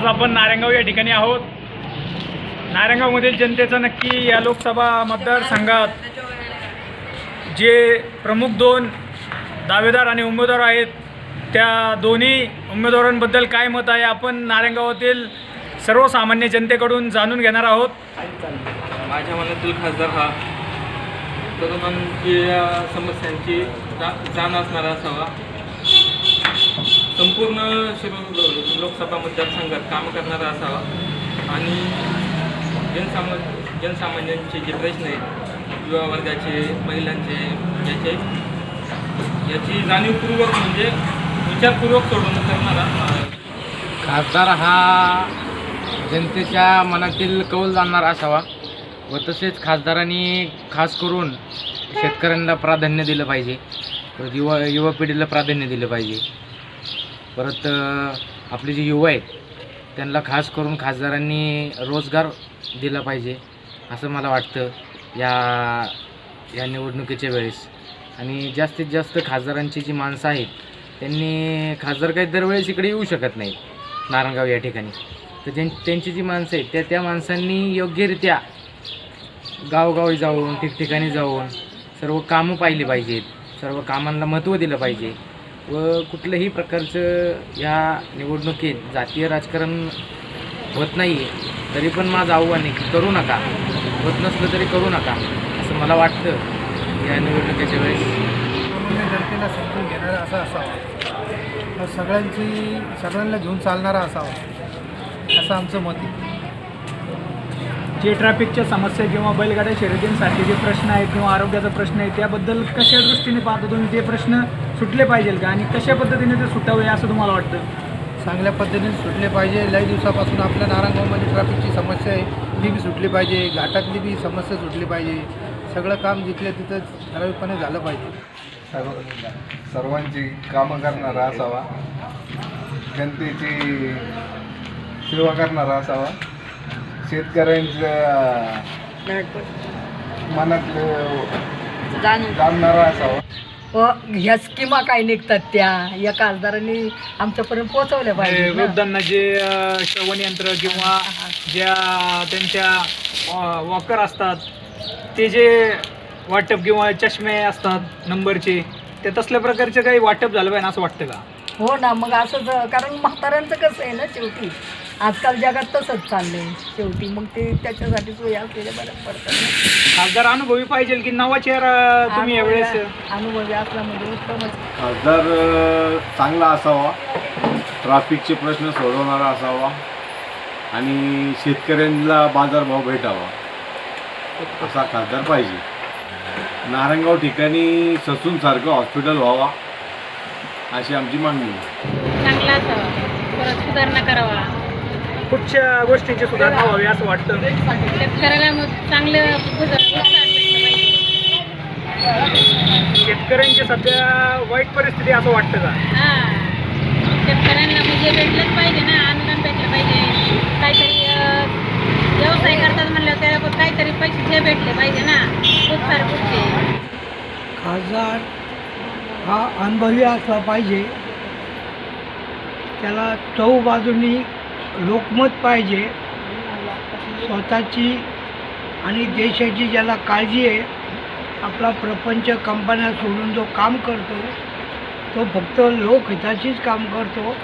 आज आपण नारायणगाव या ठिकाणी आहोत. नारायणगावमधील जनतेचा नक्की या लोकसभा मतदारसंघात जे प्रमुख दोन दावेदार आणि उमेदवार आहेत त्या दोन्ही उमेदवारांबद्दल काय मत आहे आपण नारायणगावातील सर्वसामान्य जनतेकडून जाणून घेणार आहोत. माझ्या मनातील खासदार हा. तरुणांच्या समस्यांची जा जाण असणारा असावा. संपूर्ण शिरूर लोकसभा मतदारसंघात काम करणारा असावा. आणि जनसामा जनसामान्यांचे जे प्रश्न आहेत युवा वर्गाचे महिलांचे याचे याची जाणीवपूर्वक म्हणजे विचारपूर्वक सोडवणूक करणारा खासदार हा जनतेच्या मनातील कौल जाणणारा असावा व तसेच खासदारांनी खास करून शेतकऱ्यांना प्राधान्य दिलं पाहिजे. युवा युवा पिढीला प्राधान्य दिलं पाहिजे. परत आपली आपले जे युवा आहेत त्यांना खास करून खासदारांनी रोजगार दिला पाहिजे असं मला वाटतं या या निवडणुकीच्या वेळेस. आणि जास्तीत जास्त खासदारांची जी माणसं आहेत त्यांनी खासदार काही दरवेळेस इकडे येऊ शकत नाही नारायणगाव या ठिकाणी. तर त्यां त्यांची जी माणसं आहेत त्या त्या माणसांनी योग्यरित्या गावोगावी जाऊन ठिकठिकाणी जाऊन सर्व कामं पाहिली पाहिजेत सर्व कामांना महत्त्व दिलं पाहिजे. व कुठल्याही प्रकारचं या निवडणुकीत जातीय राजकारण होत नाही आहे तरी पण माझं आव्हान आहे की करू नका. होत नसलं तरी करू नका असं मला वाटतं या निवडणुकीच्या वेळेस. जनतेला समजून घेणारा असा असावा. सगळ्यांची सगळ्यांना घेऊन चालणारा असावा. असं आमचं मत आहे. जे ट्रॅफिकच्या समस्या किंवा बैलगाड्या शर्यतींसाठी जे प्रश्न आहेत किंवा आरोग्याचा प्रश्न आहे त्याबद्दल कशा दृष्टीने पाहता तुम्ही? ते प्रश्न सुटले पाहिजेल का? आणि कशा पद्धतीने ते सुटावे असं तुम्हाला वाटतं? चांगल्या पद्धतीने सुटले पाहिजे. लई दिवसापासून आपल्या नारायणगावमध्ये ट्रॅफिकची समस्या आहे. ती बी सुटली पाहिजे. घाटातली बी समस्या सुटली पाहिजे. सगळं काम जिथल्या तिथं ठराविकपणे झालं पाहिजे. सर्व सर्वांची कामं करणारा असावा. जनतेची सेवा करणारा असावा. शेतकऱ्यांच्या मनातलं जाणणारा असावा. व ह्या स्कीमा काय निघतात त्या? या खासदारांनी आमच्यापर्यंत पोहोचवल्या पाहिजे. वृद्धांना जे अ, श्रवण यंत्र किंवा ज्या त्यांच्या वॉकर असतात ते जे वाटप किंवा चष्मे असतात नंबरचे ते तसल्या प्रकारचे काही वाटप झालं पाहिजे असं वाटतं का? हो ना मग असंच कारण म्हाताऱ्यांचं कसं आहे ना शेवटी. आजकाल जगात तसंच चाललंय. शेवटी मग ते त्याच्यासाठी सोयी असलेल्या बऱ्याच पडतात ना. खासदार अनुभवी पाहिजे की नवा चेहरा तुम्ही यावेळेस? अनुभवी- असला म्हणजे उत्तमच. खासदार अ, चांगला असावा. ट्राफिकचे प्रश्न सोडवणारा असावा. आणि शेतकऱ्यांना बाजारभाव भेटावा. असा खासदार पाहिजे. नारायणगाव ठिकाणी ससूनसारखं हॉस्पिटल व्हावा अशी आमची मागणी आहे. चांगला असावा. परत सुधारणा करावा. कुठच्या गोष्टींची सुधारणा व्हावी असं वाटतं. शेतकऱ्याला मग चांगलं शेतकऱ्यांची सध्या वाईट परिस्थिती असं वाटतं का? शेतकऱ्यांना म्हणजे भेटलंच पाहिजे ना अनुदान भेटलं पाहिजे काहीतरी व्यवसाय करतात म्हणलं त्याला काहीतरी पैसे हे भेटले पाहिजे ना खूप सारे पुढचे खासदार हा अनुभवी असला पाहिजे. त्याला चौ बाजूनी लोकमत पाहिजे. स्वतःची आणि देशाची ज्याला काळजी आहे आपला प्रपंच कंपन्या सोडून जो काम करतो तो फक्त लोकहिताचीच काम करतो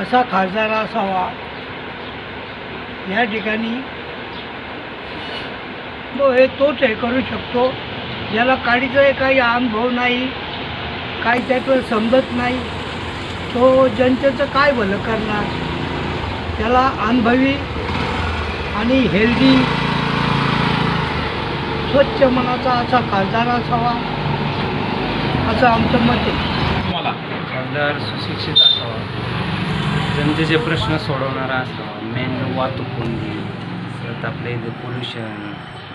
असा खासदार असावा. या ठिकाणी तो हे तोच हे करू शकतो. ज्याला काडीचा काही अनुभव नाही काही त्यातलं समजत नाही तो जनतेचं काय भलं करणार? त्याला अनुभवी आणि हेल्दी स्वच्छ मनाचा असा खासदार असावा असं आमचं मत आहे. मला खासदार सुशिक्षित असावा जनतेचे प्रश्न सोडवणारा असावा मेन वाहतूक कोणती? परत आपल्या इथे पोल्युशन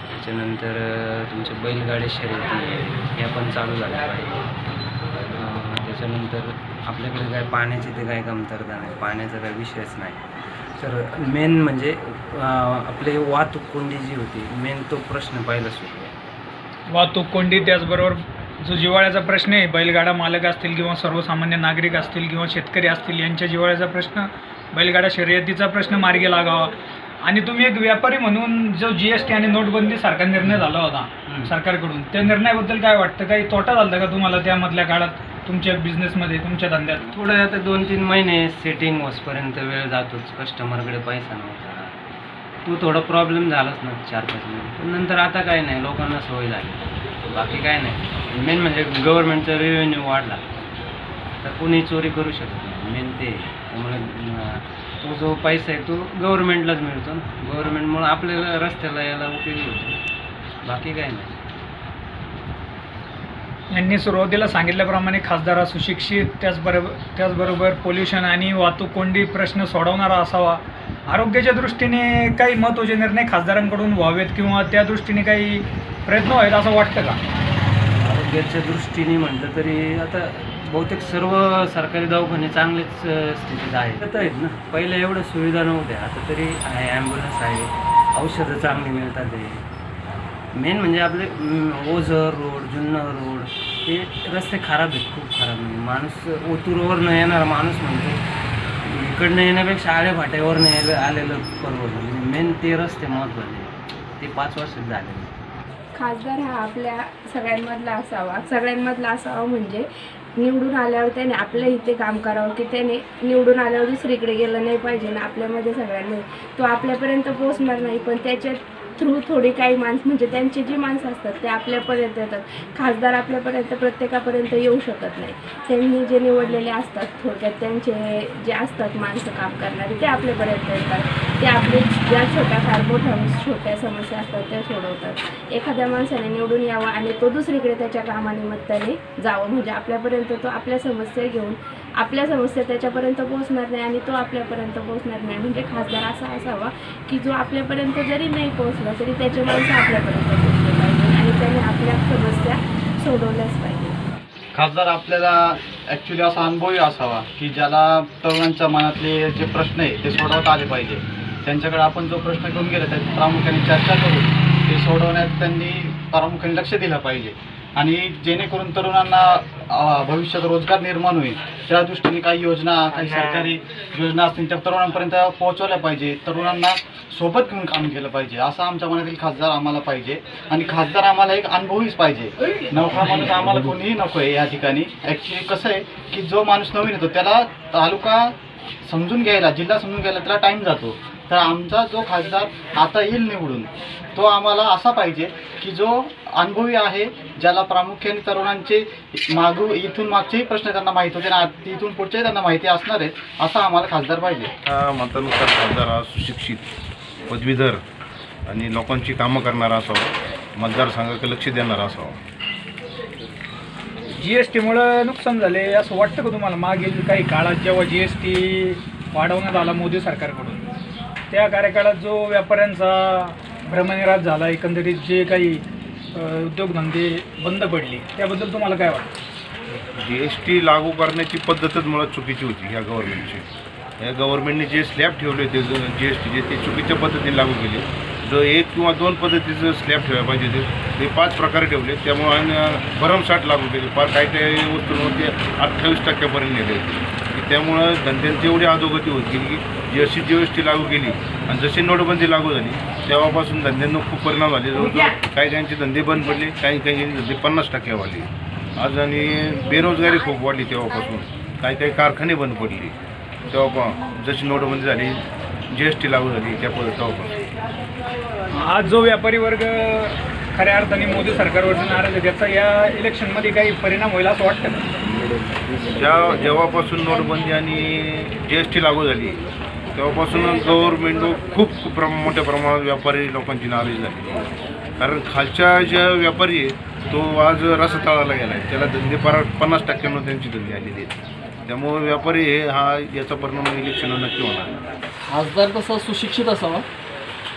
त्याच्यानंतर तुमचे बैलगाडी शर्यती या पण चालू झाल्या पाहिजे त्याच्यानंतर आपल्याकडे काय पाण्याची ते काय कमतरता नाही पाण्याचा काही विषयच नाही. तर मेन म्हणजे आपले वाहतूक कोंडी जी होती मेन तो प्रश्न पहिला सुरू वाहतूक कोंडी त्याचबरोबर जो जिव्हाळ्याचा प्रश्न आहे बैलगाडा मालक असतील किंवा सर्वसामान्य नागरिक असतील किंवा शेतकरी असतील यांच्या जिव्हाळ्याचा प्रश्न बैलगाडा शर्यतीचा प्रश्न मार्गी लागावा. आणि तुम्ही एक व्यापारी म्हणून जो जी एस टी आणि नोटबंदी सारखा निर्णय झाला होता सरकारकडून त्या निर्णयाबद्दल काय वाटतं? काही तोटा झाला का तुम्हाला त्यामधल्या काळात? तुमच्या बिझनेसमध्ये तुमच्या धंद्यात? थोडं आता दोन तीन महिने सेटिंग होसपर्यंत वेळ जातोच. कस्टमरकडे पैसा नव्हता. तो थोडा प्रॉब्लेम झालाच ना चार पाच महिने. पण नंतर आता काय नाही लोकांना सवय झाली. बाकी काय नाही. मेन म्हणजे गव्हर्नमेंटचा रेव्हेन्यू वाढला. तर कोणी चोरी करू शकत नाही. मेन ते. त्यामुळे तो जो पैसा आहे तो गव्हर्नमेंटलाच मिळतो ना. गव्हर्नमेंटमुळं आपल्याला रस्त्याला यायला उपयोगी होतो. बाकी काय नाही. यांनी सुरुवातीला सांगितल्याप्रमाणे खासदार हा सुशिक्षित त्याचबरोबर त्याचबरोबर पोल्युशन आणि वाहतूक कोंडी प्रश्न सोडवणारा असावा. आरोग्याच्या दृष्टीने काही महत्त्वाचे निर्णय खासदारांकडून व्हावेत किंवा त्या दृष्टीने काही प्रयत्न व्हावेत असं वाटतं का? आरोग्याच्या दृष्टीने म्हटलं तरी आता बहुतेक सर्व सरकारी दवाखाने चांगलेच स्थितीत आहेत. आता आहेत ना. पहिले एवढ्या सुविधा नव्हत्या. आता तरी आहे ॲम्ब्युलन्स आहे. औषधं चांगली मिळतात आहे. मेन म्हणजे आपले ओझर रोड जुन्नर रोड हे रस्ते खराब आहेत खूप खराब म्हणजे माणूस न येणारा माणूस म्हणतो इकडनं येण्यापेक्षा आळे न यायला आलेलं परवडलं. म्हणजे मेन ते रस्ते महत्त्वाचे ते पाच वर्षात झाले. खासदार हा आपल्या सगळ्यांमधला असावा. सगळ्यांमधला असावा म्हणजे निवडून आल्यावर त्याने आपल्या इथे काम करावं की त्याने निवडून आल्यावर दुसरीकडे गेलं नाही पाहिजे ना आपल्यामध्ये सगळ्यांमध्ये तो आपल्यापर्यंत पोचणार नाही पण त्याच्यात थ्रू थोडी काही माणसं म्हणजे त्यांची जी माणसं असतात ते आपल्यापर्यंत येतात. खासदार आपल्यापर्यंत प्रत्येकापर्यंत येऊ शकत नाही. त्यांनी जे निवडलेले असतात थोडक्यात त्यांचे जे असतात माणसं काम करणारे ते आपल्यापर्यंत येतात. ते आपले ज्या छोट्या फार मोठ्या छोट्या समस्या असतात त्या सोडवतात. एखाद्या माणसाने निवडून यावं आणि तो दुसरीकडे त्याच्या कामानिमित्ताने जावं. म्हणजे आपल्यापर्यंत तो आपल्या समस्या घेऊन आपल्या समस्या त्याच्यापर्यंत पोहोचणार नाही आणि तो आपल्यापर्यंत पोहोचणार नाही. म्हणजे खासदार असा असावा की जो आपल्यापर्यंत जरी नाही पोहोचला तरी त्याचे माणसं आपल्यापर्यंत पोहोचले पाहिजे आणि त्याने आपल्या समस्या सोडवल्याच पाहिजे. खासदार आपल्याला ॲक्च्युली असा अनुभवी असावा की ज्याला तरुणांच्या मनातले जे प्रश्न आहे ते सोडवता आले पाहिजे. त्यांच्याकडे आपण जो प्रश्न घेऊन गेलो त्यात प्रामुख्याने चर्चा करून ते सोडवण्यात त्यांनी प्रामुख्याने लक्ष दिलं पाहिजे. आणि जेणेकरून तरुणांना भविष्यात रोजगार निर्माण होईल. त्या दृष्टीने काही योजना काही सरकारी योजना असतील त्या तरुणांपर्यंत पोहोचवल्या पाहिजे. तरुणांना सोबत घेऊन काम केलं पाहिजे. असा आमच्या मनातील खासदार आम्हाला पाहिजे. आणि खासदार आम्हाला एक अनुभवीच पाहिजे. नवखा माणूस आम्हाला कोणीही नको आहे या ठिकाणी. ॲक्च्युली कसं आहे की जो माणूस नवीन येतो त्याला तालुका समजून घ्यायला जिल्हा समजून घ्यायला त्याला टाईम जातो. तर आमचा जो खासदार आता येईल निवडून तो आम्हाला असा पाहिजे की जो अनुभवी आहे ज्याला प्रामुख्याने तरुणांचे मागू इथून मागचेही प्रश्न त्यांना माहीत होते आणि इथून पुढचेही त्यांना माहिती असणार आहेत असा आम्हाला खासदार पाहिजे. मतानुसार खासदार हा सुशिक्षित पदवीधर आणि लोकांची कामं करणारा असावा मतदारसंघाकडे लक्ष देणारा असावा. जी एस टीमुळं नुकसान झाले असं वाटतं का तुम्हाला? मागील काही काळात जेव्हा जी एस टी वाढवण्यात आला मोदी सरकारकडून? त्या कार्यकाळात जो व्यापाऱ्यांचा भ्रमनिराश झाला एकंदरीत जे काही अ, उद्योगधंदे बंद पडले त्याबद्दल तुम्हाला काय वाटतं? जी एस टी लागू करण्याची पद्धतच मुळात चुकीची होती ह्या गव्हर्नमेंटची या गव्हर्नमेंटने जे स्लॅब ठेवले होते जी एस टीचे ते चुकीच्या पद्धतीने लागू केले. जो एक किंवा दोन पद्धतीचं स्लॅब ठेवायला पाहिजे ते ते पाच प्रकारे ठेवले. त्यामुळे आणि भरमसाठ लागू केले. फार काही काही वस्तूंवरती अठ्ठावीस टक्क्यापर्यंत नेले की त्यामुळं धंद्यांची एवढी अधोगती होत गेली की जी अशी जी एस टी लागू केली आणि जशी नोटबंदी लागू झाली तेव्हापासून धंद्यांना खूप परिणाम झाले. जवळजवळ काही काहींचे धंदे बंद पडले काही काही धंदे पन्नास टक्के वाढले. आज आणि बेरोजगारी खूप वाढली तेव्हापासून. काही काही कारखाने बंद पडले. तेव्हा जशी नोटबंदी झाली जी एस टी लागू झाली त्या पद्धत तेव्हापासून. आज जो व्यापारी वर्ग खऱ्या अर्थाने मोदी सरकारवरती नाराज आहे त्याचा या इलेक्शनमध्ये काही परिणाम होईल असं वाटतं? ज्या जेव्हापासून नोटबंदी आणि जी एस टी लागू झाली तेव्हापासून गव्हर्मेंट खूप प्र मोठ्या प्रमाणात व्यापारी लोकांची नाराजी झाली. कारण खालच्या ज्या व्यापारी आहे तो आज रसतळाला गेला आहे त्याला धंदे पार पन्नास टक्क्यांवर त्यांची धंदे आलेली आहेत. त्यामुळे व्यापारी हे हा याचा परिणाम इलेक्शन नक्की होणार खासदार तसा सुशिक्षित असावा?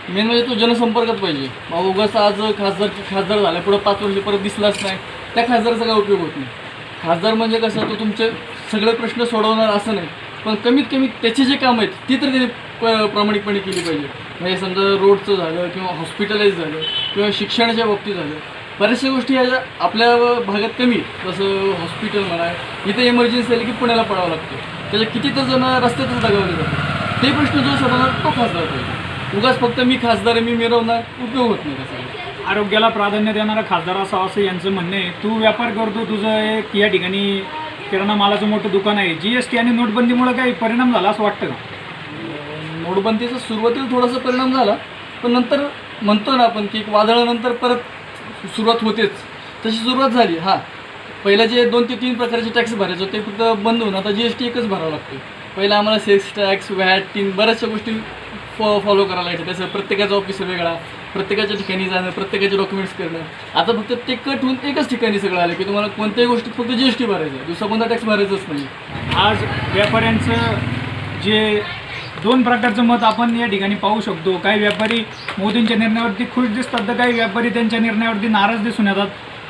मेन म्हणजे तो जनसंपर्कात पाहिजे. मग उगाच आज खासदार खासदार झाला पुढं पाच वर्ष परत दिसलाच नाही. त्या खासदाराचा काय उपयोग होत नाही? खासदार म्हणजे कसं तो तुमचे सगळे प्रश्न सोडवणार असं नाही. पण कमीत कमी त्याचे जे काम आहेत ती तर त्याने प प्रामाणिकपणे केली पाहिजे. म्हणजे समजा रोडचं झालं किंवा हॉस्पिटलाइज झालं किंवा शिक्षणाच्या बाबतीत झालं बऱ्याचशा गोष्टी ह्या आपल्या भागात कमी जसं हॉस्पिटल म्हणा इथे इमर्जन्सी आली की पुण्याला पडावं लागतं. त्याच्या किती तर जण रस्त्यातच दगावले जातात. ते प्रश्न जो सोडवणार तो खासदार पाहिजे उगाच फक्त मी खासदार आहे मी मिरवणार उपयोग होत नाही त्याचा. आरोग्याला प्राधान्य देणारा खासदार असावा असं यांचं म्हणणं आहे. तू व्यापार करतो तुझं एक या ठिकाणी किराणा मालाचं मोठं दुकान आहे. जी एस टी आणि नोटबंदीमुळे काही परिणाम झाला असं वाटतं का? नोटबंदीचा सुरुवातीला थोडासा परिणाम झाला पण नंतर म्हणतो ना आपण की एक वादळानंतर परत सुरुवात होतेच. तशी सुरुवात झाली हां. पहिला जे दोन ते तीन प्रकारचे टॅक्स भरायचे होते ते फक्त बंद होऊन आता जी एस टी एकच भरावं लागते पहिला आम्हाला सेल्स टॅक्स व्हॅट टीन बऱ्याचशा गोष्टी फॉ फॉलो करायला लागतात त्याचं प्रत्येकाचा ऑफिस वेगळा. प्रत्येकाच्या ठिकाणी जाणं प्रत्येकाचे डॉक्युमेंट्स करणं. आता फक्त ते कट होऊन एकच ठिकाणी सगळं आलं की तुम्हाला कोणत्याही गोष्टीत फक्त जी एस टी भरायचं आहे. दुसरा कोणता टॅक्स भरायचाच नाही. आज व्यापाऱ्यांचं जे दोन प्रकारचं मत आपण या ठिकाणी पाहू शकतो. काही व्यापारी मोदींच्या निर्णयावरती खुश दिसतात तर काही व्यापारी त्यांच्या निर्णयावरती नाराज दिसून येतात.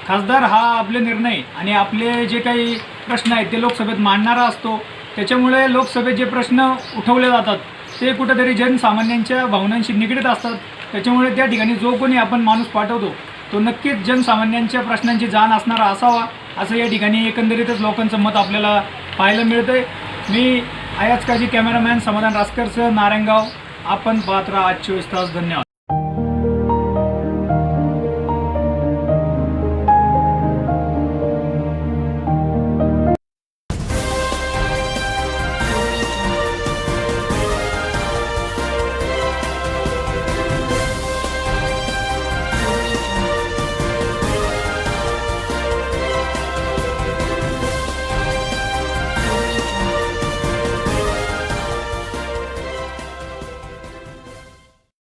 खासदार हा आपले निर्णय आणि आपले जे काही प्रश्न आहेत ते लोकसभेत मांडणारा असतो. त्याच्यामुळे लोकसभेत जे प्रश्न उठवले जातात ते कुठंतरी जनसामान्यांच्या भावनांशी निगडीत असतात. त्याच्यामुळे त्या ठिकाणी जो कोणी आपण माणूस पाठवतो तो नक्कीच जनसामान्यांच्या प्रश्नांची जाण असणारा असावा असं या ठिकाणी एकंदरीतच लोकांचं मत आपल्याला पाहायला मिळतं आहे मी आयाच काजी कॅमेरामॅन समाधान रासकरचं नारायणगाव. आपण पाहत राहा आज चोवीस तास धन्यवाद.